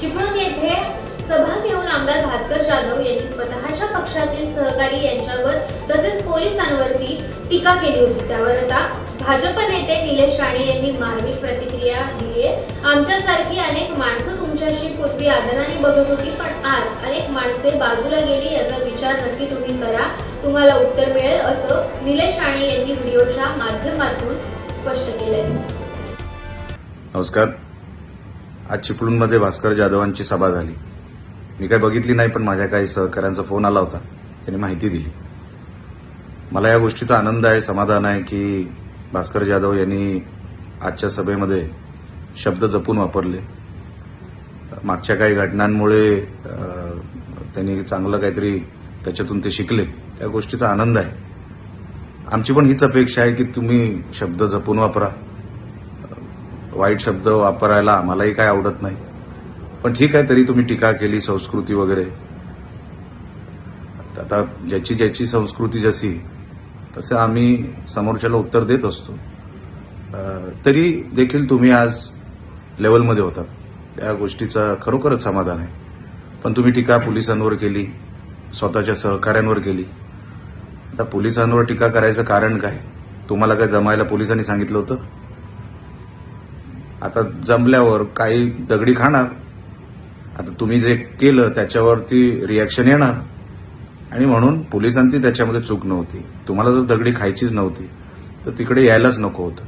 चिपळूण येथे सभा घेऊन आमदार भास्कर जाधव यांनी स्वतःच्या पक्षातील सहकारी यांच्यावर तसेच पोलिसांवरती टीका केली होती. त्यावर आता भाजप नेते निलेश राणे यांनी मार्मिक प्रतिक्रिया दिली आहे आमच्यासारखी अनेक माणसं तुमच्याशी पूर्वी आदराने बघत होती पण आज अनेक माणसे बाजूला गेली याचा विचार नक्की तुम्ही करा. तुम्हाला उत्तर मिळेल असं निलेश राणे यांनी व्हिडिओच्या माध्यमातून स्पष्ट केलंय. नमस्कार. आज चिपळूणमध्ये भास्कर जाधवांची सभा झाली. मी काही बघितली नाही पण माझ्या काही सहकाऱ्यांचा फोन आला होता. त्यांनी माहिती दिली. मला या गोष्टीचा आनंद आहे समाधान आहे की भास्कर जाधव यांनी आजच्या सभेमध्ये शब्द जपून वापरले. मागच्या काही घटनांमुळे त्यांनी चांगलं काहीतरी त्याच्यातून ते शिकले. त्या गोष्टीचा आनंद आहे. आमची पण हीच अपेक्षा आहे की तुम्ही शब्द जपून वापरा. वाईट शब्द वापरायला आम्हालाही काय आवडत नाही. पण ठीक आहे तरी तुम्ही टीका केली संस्कृती वगैरे. आता ज्याची ज्याची संस्कृती जशी तसं आम्ही समोरच्याला उत्तर देत असतो. तरी देखील तुम्ही आज लेवलमध्ये होतात त्या गोष्टीचं खरोखरच समाधान आहे. पण तुम्ही टीका पोलिसांवर केली स्वतःच्या सहकाऱ्यांवर केली. आता पोलिसांवर टीका करायचं कारण काय? तुम्हाला काय जमायला पोलिसांनी सांगितलं होतं? आता जमल्यावर काही दगडी खाणार. आता तुम्ही जे केलं त्याच्यावरती रिॲक्शन येणार. आणि म्हणून पोलिसांची त्याच्यामध्ये चूक नव्हती. तुम्हाला जर दगडी खायचीच नव्हती तर तिकडे यायलाच नको होतं.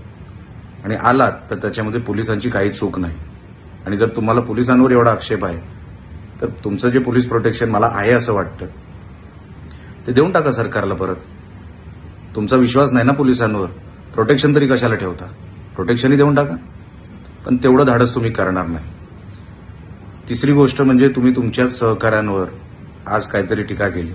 आणि आलात तर त्याच्यामध्ये पोलिसांची काही चूक नाही. आणि जर तुम्हाला पोलिसांवर एवढा आक्षेप आहे तर तुमचं जे पोलीस प्रोटेक्शन मला आहे असं वाटतं ते देऊन टाका सरकारला परत. तुमचा विश्वास नाही ना पोलिसांवर? प्रोटेक्शन तरी कशाला ठेवता? प्रोटेक्शनही देऊन टाका. पण तेवढं धाडस तुम्ही करणार नाही. तिसरी गोष्ट म्हणजे तुम्ही तुमच्याच सहकाऱ्यांवर आज काहीतरी टीका केली.